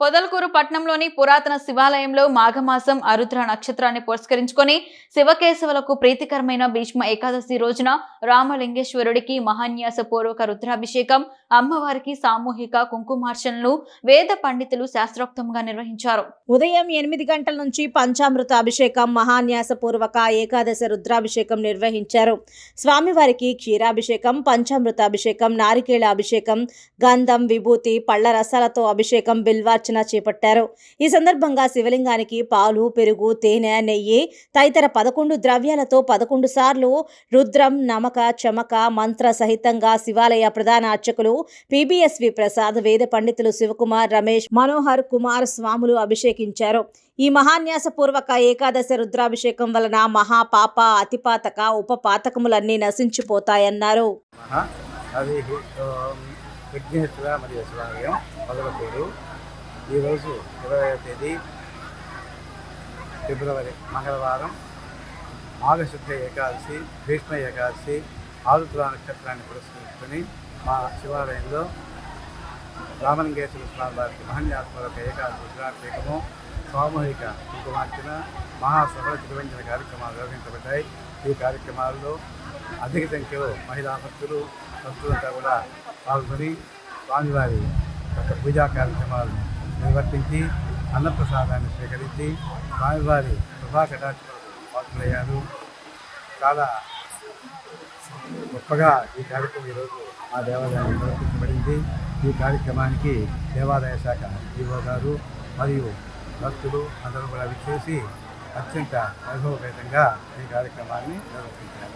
పొదలకూరు పట్నంలోని పురాతన శివాలయంలో మాఘమాసం ఆరుద్ర నక్షత్రాన్ని పురస్కరించుకొని శివకేశవులకు ప్రీతికరమైన భీష్మ ఏకాదశి రోజున రామలింగేశ్వరుడికి మహాన్యాస పూర్వక రుద్రాభిషేకం అమ్మవారికి సామూహిక కుంకుమార్చనలు వేద పండితులు శాస్త్రోక్తంగా నిర్వహించారు. ఉదయం ఎనిమిది గంటల నుంచి పంచామృత అభిషేకం మహాన్యాస పూర్వక ఏకాదశ రుద్రాభిషేకం నిర్వహించారు. స్వామివారికి క్షీరాభిషేకం పంచామృత అభిషేకం నారికేళ అభిషేకం గంధం విభూతి పళ్ళ రసాలతో అభిషేకం అర్చన చేపట్టారు. ఈ సందర్భంగా శివలింగానికి పాలు పెరుగు తేనె నెయ్యి తదితర పదకొండు ద్రవ్యాలతో పదకొండు సార్లు రుద్రం నమక చమక మంత్ర సహితంగా శివాలయ ప్రధాన అర్చకులు పిబిఎస్వి ప్రసాద్ వేద పండితులు శివకుమార్ రమేష్ మనోహర్ కుమార్ స్వాములు అభిషేకించారు. ఈ మహాన్యాసపూర్వక ఏకాదశి రుద్రాభిషేకం వలన మహాపాప అతిపాతక ఉపపాతకములన్నీ నశించిపోతాయన్నారు. విఘ్నేశ్వర మరియు శివాలయం మొదలకూరు ఈరోజు ఇరవై తేదీ ఫిబ్రవరి మంగళవారం. మాఘశుద్ధ ఏకాదశి భీష్మ ఏకాదశి ఆరుద్ర నక్షత్రాన్ని పురస్కరించుకొని మా శివాలయంలో రామలింగేశ్వర స్వామి వారికి మహన్యాత్మక ఏకాదశి రుద్రాభిషేకము సామూహిక కుంకుమార్చన మహాసభల తిరువంజన కార్యక్రమాలు నిర్వహించబడ్డాయి. ఈ కార్యక్రమాల్లో అధిక సంఖ్యలో మహిళా భక్తులు భక్తులంతా కూడా పాల్గొని స్వామివారి యొక్క పూజా కార్యక్రమాలు నిర్వర్తించి అన్నప్రసాదాన్ని స్వీకరించి స్వామివారి కృపా పాత్రలయ్యారు. చాలా గొప్పగా ఈ కార్యక్రమం ఈరోజు మా దేవాలయాన్ని నిర్వర్తించబడింది. ఈ కార్యక్రమానికి దేవాదాయ శాఖ ఈవో గారు మరియు భక్తులు అందరూ కూడా విచ్చేసి అత్యంత వైభవపేతంగా ఈ కార్యక్రమాన్ని నిర్వర్తించారు.